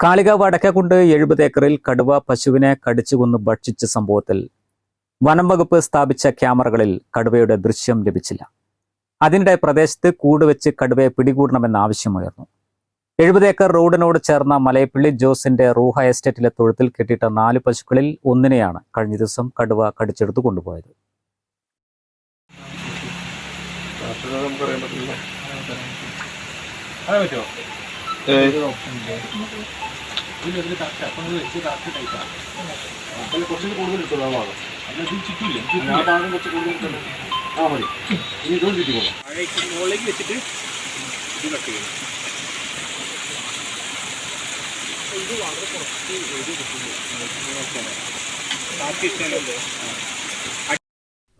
കാളികാവ് വടക്കക്കുണ്ട് എഴുപത് ഏക്കറിൽ കടുവ പശുവിനെ കടിച്ചുകൊന്ന് ഭക്ഷിച്ച സംഭവത്തിൽ വനം വകുപ്പ് സ്ഥാപിച്ച ക്യാമറകളിൽ കടുവയുടെ ദൃശ്യം ലഭിച്ചില്ല അതിനിടെ പ്രദേശത്ത് കൂടുവെച്ച് കടുവയെ പിടികൂടണമെന്ന ആവശ്യമുയർന്നു എഴുപത് ഏക്കർ റോഡിനോട് ചേർന്ന മലയപ്പള്ളി ജോസിന്റെ റൂഹ എസ്റ്റേറ്റിലെ തൊഴുത്തിൽ കെട്ടിയിട്ട നാല് പശുക്കളിൽ ഒന്നിനെയാണ് കഴിഞ്ഞ ദിവസം കടുവ കടിച്ചെടുത്ത് കൊണ്ടുപോയത് കുറച്ചുകൂടി കൂടുതൽ കിട്ടും ആ ഭാഗം അല്ലെങ്കിൽ ചുറ്റില്ലേ ആ ഭാഗം കുറച്ച് കൂടുതൽ കിട്ടും ആ മതി ഇനി ഇതുകൊണ്ട് ചുറ്റി പോകാം മുകളിലേക്ക് വെച്ചിട്ട് ഇത് കട്ട് ചെയ്യണം ഇത് വളരെ കുറച്ച് എഴുതി കിട്ടുന്നു കാട്ടിട്ടല്ലോ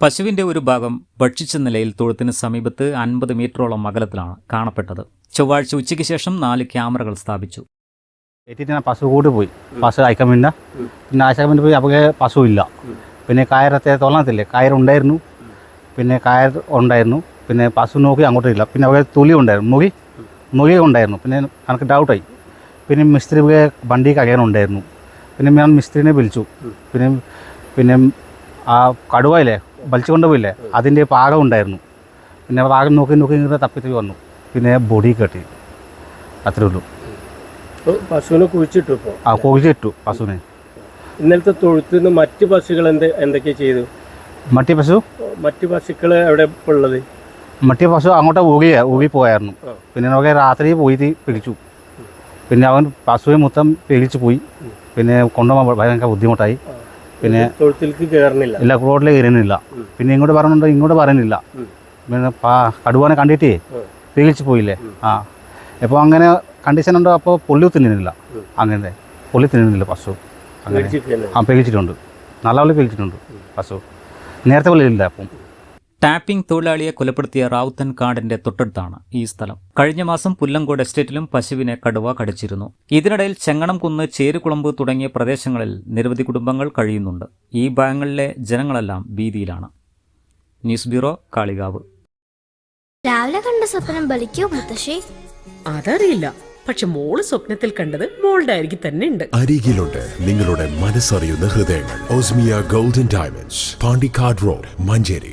പശുവിന്റെ ഒരു ഭാഗം ഭക്ഷിച്ച നിലയിൽ തൊഴുത്തിന് സമീപത്ത് അൻപത് മീറ്ററോളം അകലത്തിലാണ് കാണപ്പെട്ടത്. ചൊവ്വാഴ്ച ഉച്ചയ്ക്ക് ശേഷം നാല് ക്യാമറകൾ സ്ഥാപിച്ചു. പശു കൂടി പോയി. പശു അയക്കാൻ വേണ്ട പിന്നെ അയക്കാൻ പോയി അപ്പോൾ പശു ഇല്ല. പിന്നെ കയറത്തെ തോന്നത്തില്ലേ കയറുണ്ടായിരുന്നു പിന്നെ കയർ ഉണ്ടായിരുന്നു. പിന്നെ പശു നോക്കി അങ്ങോട്ടില്ല പിന്നെ അവിടെ തൊലി ഉണ്ടായിരുന്നു. മുഖി മുഖി ഉണ്ടായിരുന്നു. പിന്നെ എനിക്ക് ഡൗട്ടായി പിന്നെ മിസ്ത്രി വണ്ടി കകയാനുണ്ടായിരുന്നു പിന്നെ ഞാൻ മിസ്ത്രീനെ വിളിച്ചു. പിന്നെ പിന്നെ ആ കടുവയില്ലേ? വലിച്ചുകൊണ്ട് കൊണ്ടുപോയില്ലേ? അതിന്റെ പാകം ഉണ്ടായിരുന്നു. പിന്നെ പാകം നോക്കി നോക്കി ഇങ്ങനെ തപ്പിത്തി വന്നു. പിന്നെ ബോഡി കെട്ടി. അത്രേ ഉള്ളൂ. പശുവിനെ കുഴിച്ചിട്ടു ഇപ്പോൾ? ആ കുഴിച്ചിട്ടു പശുവിനെ. ഇന്നലത്തെ തൊഴുത്തിൽ നിന്ന് മറ്റു പശുക്കൾ എന്ത് എന്തൊക്കെ ചെയ്തു മറ്റു പശു? മറ്റു പശുക്കൾ എവിടെ ഉള്ളത്? മറ്റു പശു അങ്ങോട്ട് ഊകിയ ഊകി പോയായിരുന്നു. പിന്നെ നമുക്ക് രാത്രി പോയി പിടിച്ചു. പിന്നെ അവൻ പശുവിനെ മൊത്തം പിടിച്ചു പോയി. പിന്നെ കൊണ്ടുപോകാൻ ഭയങ്കര ബുദ്ധിമുട്ടായി. പിന്നെ ഇല്ല റോഡിലേക്ക് കയറുന്നില്ല. പിന്നെ ഇങ്ങോട്ട് പറയുന്നുണ്ട് ഇങ്ങോട്ട് പറയുന്നില്ല. പിന്നെ കടുവാനെ കണ്ടിട്ടേ? ഉം. പോയില്ലേ? ആ. അപ്പോൾ അങ്ങനെ കണ്ടീഷൻ ഉണ്ടോ? അപ്പോൾ പുള്ളി തിന്നുന്നില്ല അങ്ങനെ. പുള്ളി തിന്നുന്നില്ല പശു. അങ്ങനെ. ആ പിടിച്ചിട്ടുണ്ട്. നല്ലപോലെ പേടിച്ചിട്ടുണ്ട് പശു. നേരത്തെ പോലെ ഇല്ല അപ്പം. ടാപ്പിംഗ് തൊഴിലാളിയെ കൊലപ്പെടുത്തിയ റാവുത്തൻ കാടിന്റെ തൊട്ടടുത്താണ് ഈ സ്ഥലം. കഴിഞ്ഞ മാസം പുല്ലങ്കോട് എസ്റ്റേറ്റിലും പശുവിനെ കടുവ കടിച്ചിരുന്നു. ഇതിനിടയിൽ ചെങ്ങണം കുന്ന് ചേരുകുളമ്പ് തുടങ്ങിയ പ്രദേശങ്ങളിൽ നിരവധി കുടുംബങ്ങൾ കഴിയുന്നുണ്ട്. ഈ ഭാഗങ്ങളിലെ ജനങ്ങളെല്ലാം ഭീതിയിലാണ്. News bureau Kalikavu. രാവിലെ കണ്ട സ്വപ്നം ബലിക്കോ മുത്തശ്ശി? അതറിയില്ല. പക്ഷെ മോൾ സ്വപ്നത്തിൽ കണ്ടത് മോളുടെ അരികിൽ തന്നെ ഉണ്ട്. അരികിലുണ്ട് നിങ്ങളുടെ മനസ്സറിയുന്ന ഹൃദയങ്ങൾ. Osmiya golden diamonds Pandikkad road Manjeri.